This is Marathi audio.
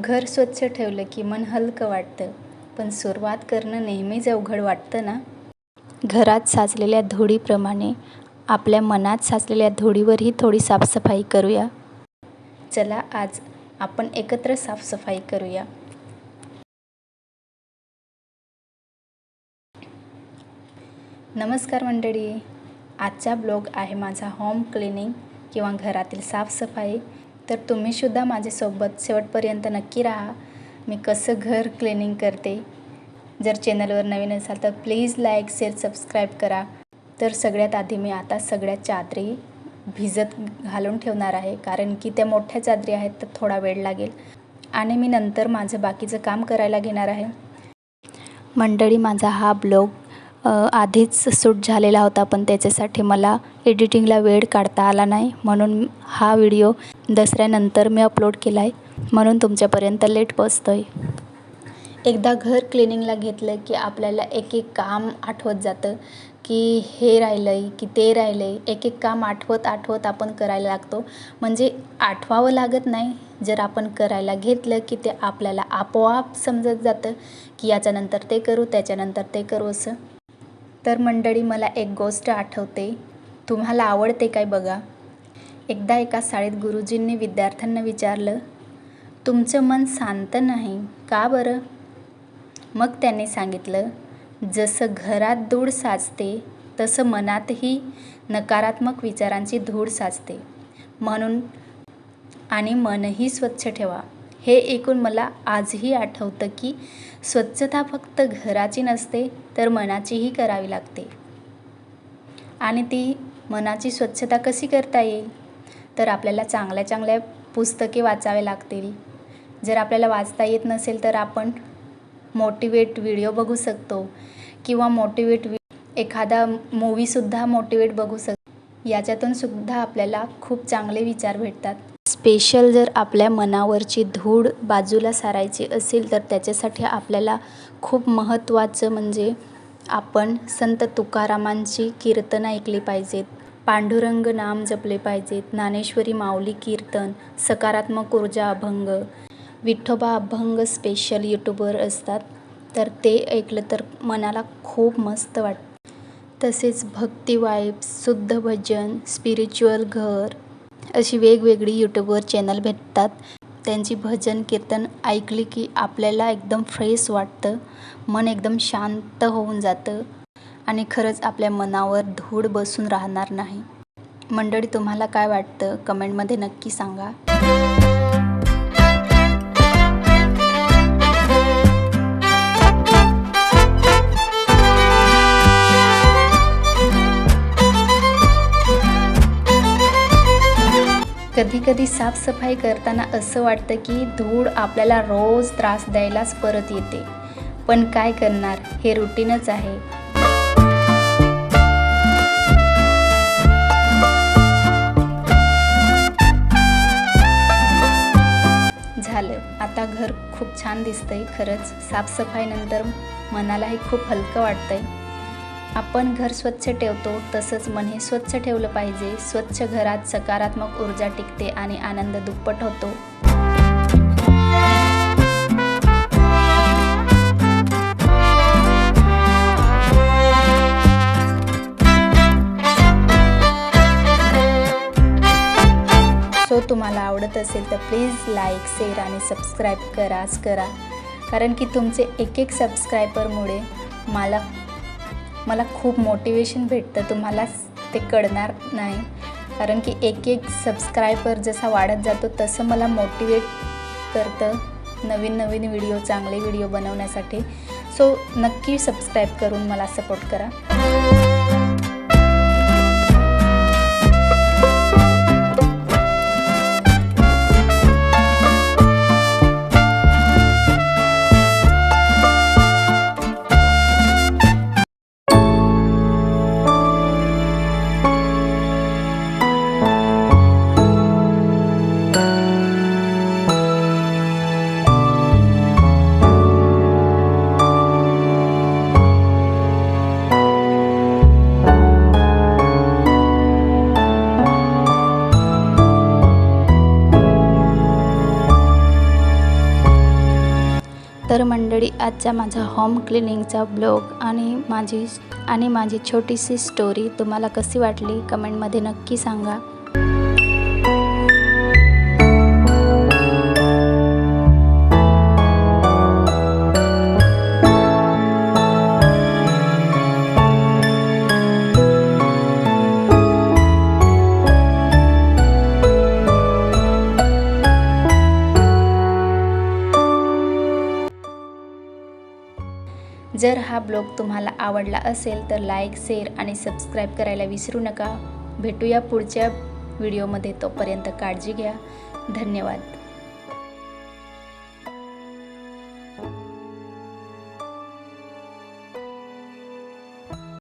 घर स्वच्छ ठेवलं की मन हलकं वाटतं. पण सुरुवात करणं नेहमीच अवघड वाटतं ना? घरात साचलेल्या धुळीप्रमाणे आपल्या मनात साचलेल्या धुळीवरही थोडी साफसफाई करूया. चला आज आपण एकत्र साफसफाई करूया. नमस्कार मंडळी. आजचा ब्लॉग आहे माझा होम क्लिनिंग किंवा घरातील साफसफाई. तर तुम्हीसुद्धा माझ्यासोबत शेवटपर्यंत नक्की राहा. मी कसं घर क्लिनिंग करते. जर चॅनलवर नवीन असाल तर प्लीज लाईक शेअर सबस्क्राईब करा. तर सगळ्यात आधी मी आता सगळ्या चादरी भिजत घालून ठेवणार आहे. कारण की त्या मोठ्या चादरी आहेत तर थोडा वेळ लागेल. आणि मी नंतर माझं बाकीचं काम करायला घेणार आहे. मंडळी माझा हा ब्लॉग आधीच सूट झालेला होता पण त्याच्यासाठी मला एडिटिंगला वेळ काढता आला नाही. म्हणून हा व्हिडिओ दसऱ्यानंतर मी अपलोड केला आहे म्हणून तुमच्यापर्यंत लेट पोचतो आहे एकदा घर क्लिनिंगला घेतलं की आपल्याला एक एक काम आठवत जातं की हे राहिलं आहे की ते राहिलं आहे एक एक काम आठवत आठवत आपण करायला लागतो. म्हणजे आठवावं लागत नाही. जर आपण करायला घेतलं की ते आपल्याला आपोआप समजत जातं की याच्यानंतर ते करू त्याच्यानंतर ते करू असं. तर मंडळी मला एक गोष्ट आठवते. तुम्हाला आवडते काय बघा? एकदा एका शाळेत गुरुजींनी विद्यार्थ्यांना विचारलं तुमचं मन शांत नाही का बरं? मग त्यांनी सांगितलं जसं घरात धूळ साचते तसं मनातही नकारात्मक विचारांची धूळ साचते. म्हणून आणि मनही स्वच्छ ठेवा. हे ऐकून मला आजही आठवतं की स्वच्छता फक्त घराची नसते तर मनाचीही करावी लागते. आणि ती मनाची स्वच्छता कशी करता येईल? तर आपल्याला चांगल्या चांगल्या पुस्तके वाचावे लागतील. जर आपल्याला वाचता येत नसेल तर आपण मोटिवेट व्हिडिओ बघू शकतो किंवा मोटिवेट वि एखादा मूवीसुद्धा मोटिवेट बघू शक याच्यातून सुद्धा आपल्याला खूप चांगले विचार भेटतात. स्पेशल जर आपल्या मनावरची धूळ बाजूला सारायची असेल तर त्याच्यासाठी आपल्याला खूप महत्त्वाचं म्हणजे आपण संत तुकारामांची कीर्तनं ऐकली पाहिजेत. पांडुरंग नाम जपले पाहिजेत. ज्ञानेश्वरी माऊली कीर्तन सकारात्मक ऊर्जा अभंग विठोबा अभंग स्पेशल यूट्यूबवर असतात. तर ते ऐकलं तर मनाला खूप मस्त वाटतं. तसेच भक्ती वाईब्स शुद्ध भजन स्पिरिच्युअल घर अशी वेगवेगळी यूट्यूबवर चॅनल भेटतात. त्यांची भजन कीर्तन ऐकली की आपल्याला एकदम फ्रेश वाटतं. मन एकदम शांत होऊन जातं. आणि खरंच आपल्या मनावर धूळ बसून राहणार नाही. मंडळी तुम्हाला काय वाटतं? कमेंटमध्ये नक्की सांगा. कधी कधी साफसफाई करताना असं वाटतं की धूळ आपल्याला रोज त्रास द्यायलाच परत येते. पण काय करणार? हे रुटीनच आहे. झालं. आता घर खूप छान दिसतंय. खरंच साफसफाईनंतर मनालाही खूप हलकं वाटतंय. आपण घर स्वच्छ ठेवतो तसंच मन हे स्वच्छ ठेवलं पाहिजे. स्वच्छ घरात सकारात्मक ऊर्जा टिकते आणि आनंद दुप्पट होतो. सो तुम्हाला आवडत असेल तर प्लीज लाईक शेअर आणि सबस्क्राईब कराच करा. कारण की तुमचे एक एक सबस्क्रायबरमुळे मला मला खूप मोटिवेशन भेटतं तुम्हाला ते कळणार नाही. कारण की एक एक सबस्क्रायबर जसा वाढत जातो तसं मला मोटिवेट करतं नवीन नवीन व्हिडिओ चांगले व्हिडिओ बनवण्यासाठी. सो नक्की सबस्क्राईब करून मला सपोर्ट करा. मंडळी आजचा माझा होम क्लिनिंगचा ब्लॉग आणि माझी आणि माझी छोटीशी स्टोरी तुम्हाला कशी वाटली? कमेंटमध्ये नक्की सांगा. जर हा ब्लॉग तुम्हाला आवडला असेल तर लाईक शेअर आणि सबस्क्राईब करायला विसरू नका. भेटूया पुढच्या व्हिडिओमध्ये तोपर्यंत काळजी घ्या. धन्यवाद.